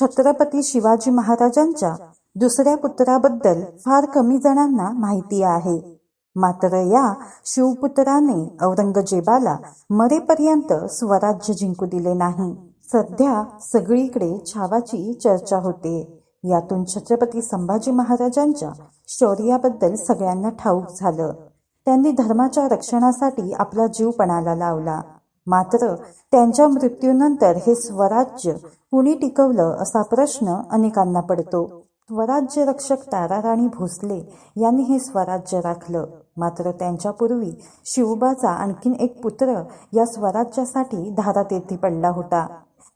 छत्रपती शिवाजी महाराजांच्या दुसऱ्या पुत्राबद्दल फार कमी जणांना माहिती आहे. मात्र या शिवपुत्राने औरंगजेबाला मरेपर्यंत स्वराज्य जिंकू दिले नाही. सध्या सगळीकडे छावाची चर्चा होते. यातून छत्रपती संभाजी महाराजांच्या शौर्याबद्दल सगळ्यांना ठाऊक झालं. त्यांनी धर्माच्या रक्षणासाठी आपला जीव पणाला लावला. मात्र त्यांच्या मृत्यूनंतर हे स्वराज्य कुणी टिकवलं असा प्रश्न अनेकांना पडतो. स्वराज्य रक्षक ताराराणी भोसले यांनी हे स्वराज्य राखलं. मात्र त्यांच्यापूर्वी शिवबाचा आणखीन एक पुत्र या स्वराज्यासाठी धारातीर्थी पडला होता.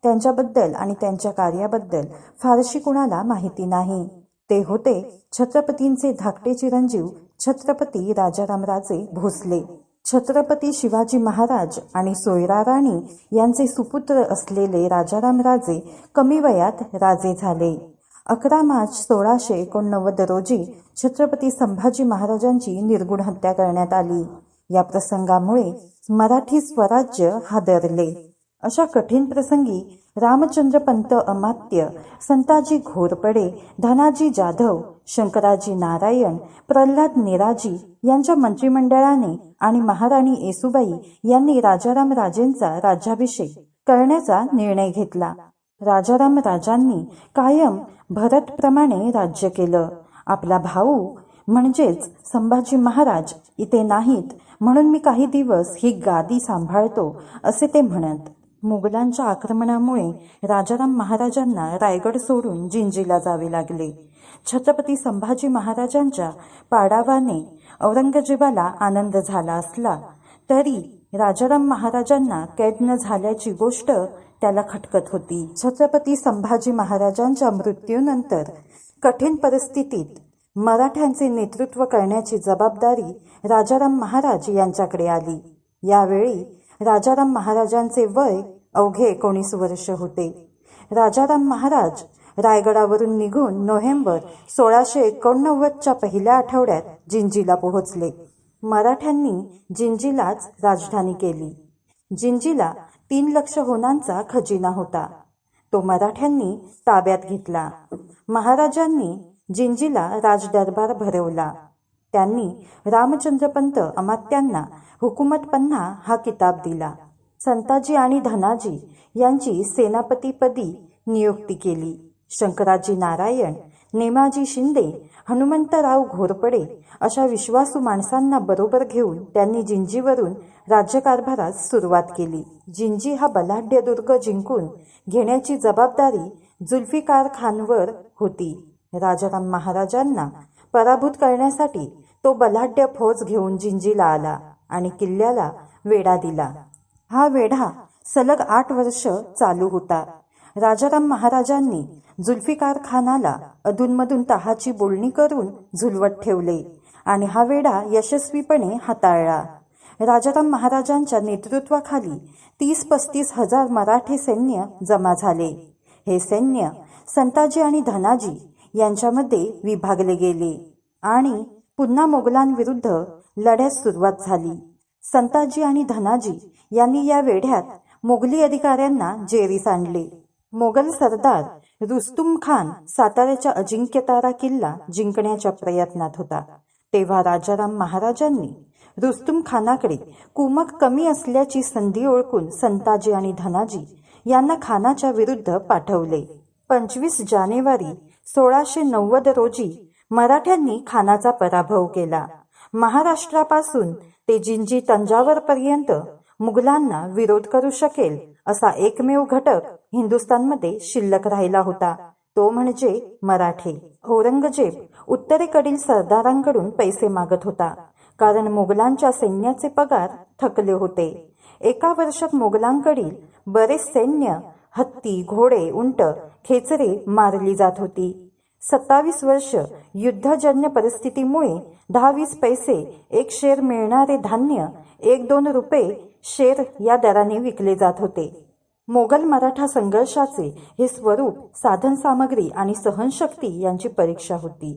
त्यांच्याबद्दल आणि त्यांच्या कार्याबद्दल फारशी कुणाला माहिती नाही. ते होते छत्रपतींचे धाकटे चिरंजीव छत्रपती राजारामराजे भोसले. छत्रपती शिवाजी महाराज आणि सोयरा राणी यांचे सुपुत्र असलेले राजारामराजे कमी वयात राजे झाले. अकरा मार्च सोळाशे एकोणनव्वद रोजी छत्रपती संभाजी महाराजांची निर्गुण हत्या करण्यात आली. या प्रसंगामुळे मराठी स्वराज्य हादरले. अशा कठीण प्रसंगी रामचंद्र पंत अमात्य संताजी घोरपडे धनाजी जाधव शंकराजी नारायण प्रल्हाद नेराजी यांच्या मंत्रिमंडळाने आणि महाराणी येसुबाई यांनी राजाराम राजेंचा राज्याभिषेक करण्याचा निर्णय घेतला. राजाराम राजांनी कायम भरतप्रमाणे राज्य केलं. आपला भाऊ म्हणजेच संभाजी महाराज इथे नाहीत म्हणून मी काही दिवस ही गादी सांभाळतो असे ते म्हणत मुघलांच्या आक्रमणामुळे राजाराम महाराजांना रायगड सोडून जिंजीला जावे लागले. छत्रपती संभाजी महाराजांच्या पाडावाने औरंगजेबाला आनंद झाला असला तरी राजाराम महाराजांना कैद न झाल्याची गोष्ट त्याला खटकत होती. छत्रपती संभाजी महाराजांच्या मृत्यूनंतर कठीण परिस्थितीत मराठ्यांचे नेतृत्व करण्याची जबाबदारी राजाराम महाराज यांच्याकडे आली. यावेळी राजाराम महाराजांचे वय अवघे एकोणीस वर्ष होते. राजाराम महाराज रायगडावरून निघून नोव्हेंबर सोळाशे एकोणनव्वदच्या पहिल्या आठवड्यात जिंजीला पोहोचले. मराठ्यांनी जिंजीलाच राजधानी केली. जिंजीला तीन लक्ष होनांचा खजिना होता. तो मराठ्यांनी ताब्यात घेतला. महाराजांनी जिंजीला राजदरबार भरवला. त्यांनी रामचंद्रपंत अमात्यांना हुकुमत पन्हा हा किताब दिला. संताजी आणि धनाजी यांची सेनापतीपदी नियुक्ती केली. शंकराजी नारायण नेमाजी शिंदे हनुमंतराव घोरपडे अशा विश्वासू माणसांना बरोबर घेऊन त्यांनी जिंजीवरून राज्यकारभारास सुरुवात केली. जिंजी हा बलाढ्य दुर्ग जिंकून घेण्याची जबाबदारी जुल्फिकार खानवर होती. राजाराम महाराजांना पराभूत करण्यासाठी तो बलाढ्य फौज घेऊन जिंजीला आला आणि किल्ल्याला वेढा दिला. हा वेढा सलग आठ वर्ष चालू होता. राजाराम महाराजांनी जुल्फिकार खानाला अधूनमधून तहाची बोलणी करून झुलवत ठेवले आणि हा वेढा यशस्वीपणे हाताळला. राजाराम महाराजांच्या नेतृत्वाखाली तीस पस्तीस हजार मराठी सैन्य जमा झाले. हे सैन्य संताजी आणि धनाजी यांच्यामध्ये विभागले गेले आणि पुन्हा मोगलांविरुद्ध लढ्यास सुरुवात झाली. संताजी आणि धनाजी यांनी या वेढ्यात मोगली अधिकाऱ्यांना जेरीस आणले. मोगल सरदार रुस्तुम खान साताऱ्याच्या अजिंक्यतारा किल्ला जिंकण्याच्या प्रयत्नात होता. तेव्हा राजाराम महाराजांनी रुस्तुम खानाकडे कुमक कमी असल्याची संधी ओळखून संताजी आणि धनाजी यांना खानाच्या विरुद्ध पाठवले. पंचवीस जानेवारी सोळाशे नव्वद रोजी मराठ्यांनी खानाचा पराभव केला. महाराष्ट्रापासून ते जिंजी तंजावरपर्यंत मुघलांना विरोध करू शकेल असा एकमेव घटक हिंदुस्थानमध्ये शिल्लक राहिला होता. तो म्हणजे मराठे. औरंगजेब उत्तरेकडील सरदारांकडून पैसे मागत होता कारण मोगलांच्या सैन्याचे पगार थकले होते. एका वर्षात मोगलांकडील बरेच सैन्य हत्ती घोडे उंट खेचरे मारली जात होती. सत्तावीस वर्ष युद्धजन्य परिस्थितीमुळे दहा वीस पैसे एक शेर मिळणारे धान्य एक दोन रुपये शेर या दराने विकले जात होते. मोगल मराठा संघर्षाचे हे स्वरूप साधन सामग्री आणि सहनशक्ती यांची परीक्षा होती.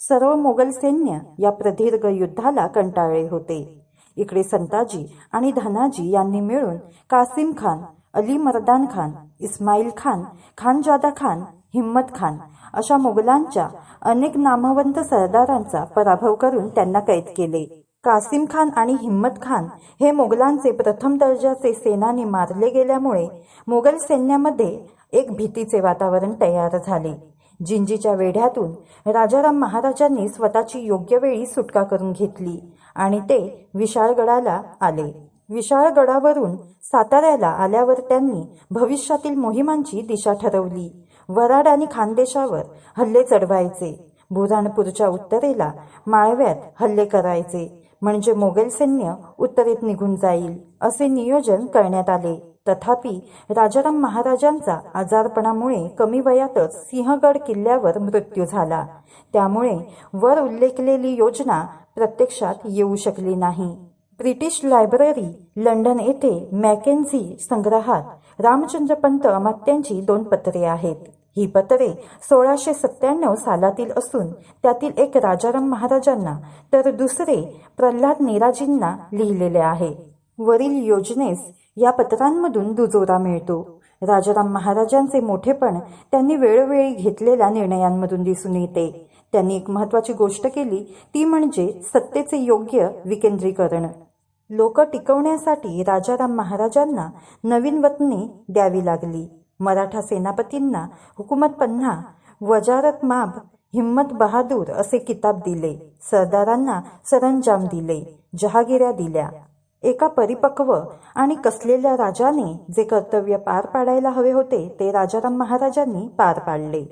सर्व मोगल सैन्य या प्रदीर्घ युद्धाला कंटाळले होते. इकडे संताजी आणि धनाजी यांनी मिळून कासिम खान अली मर्दान खान इस्माईल खान खानजादा खान हिम्मत खान अशा मोगलांच्या अनेक नामवंत सरदारांचा पराभव करून त्यांना कैद केले. कासिम खान आणि हिम्मत खान हे मोगलांचे प्रथम दर्जाचे सेनानी मारले गेल्यामुळे मोगल सैन्यामध्ये एक भीतीचे वातावरण तयार झाले. जिंजीच्या वेढ्यातून राजाराम महाराजांनी स्वतःची योग्य वेळी सुटका करून घेतली आणि ते विशाळगडाला आले. विशाळगडावरून साताऱ्याला आल्यावर त्यांनी भविष्यातील मोहिमांची दिशा ठरवली. वराड आणि खानदेशावर हल्ले चढवायचे. बुराणपूरच्या उत्तरेला माळव्यात हल्ले करायचे. म्हणजे मोगल सैन्य उत्तरेत निघून जाईल असे नियोजन करण्यात आले. तथापि राजाराम महाराजांचा आजारपणामुळे कमी वयातच सिंहगड किल्ल्यावर मृत्यू झाला. त्यामुळे वर उल्लेखलेली योजना प्रत्यक्षात येऊ शकली नाही. ब्रिटिश लायब्ररी लंडन येथे मॅकेन्झी संग्रहात रामचंद्र पंत अमात्यांची दोन पत्रे आहेत. ही पत्रे सोळाशे सत्त्याण्णव सालातील असून त्यातील एक राजाराम महाराजांना तर दुसरे प्रल्हाद नेराजींना लिहिलेले आहे. वरील योजनेस या पत्रांमधून दुजोरा मिळतो. राजाराम महाराजांचे मोठेपण त्यांनी वेळोवेळी घेतलेल्या निर्णयांमधून दिसून येते. त्यांनी एक महत्वाची गोष्ट केली ती म्हणजे सत्तेचे योग्य विकेंद्रीकरण. लोक टिकवण्यासाठी राजाराम महाराजांना नवीन वतने द्यावी लागली. मराठा सेनापतींना हुकुमत पन्हा वजारत माब हिम्मत बहादूर असे किताब दिले. सरदारांना सरंजाम दिले जहागिऱ्या दिल्या. एका परिपक्व आणि कसलेल्या राजाने जे कर्तव्य पार पाडायला हवे होते ते राजाराम महाराजांनी पार पाडले.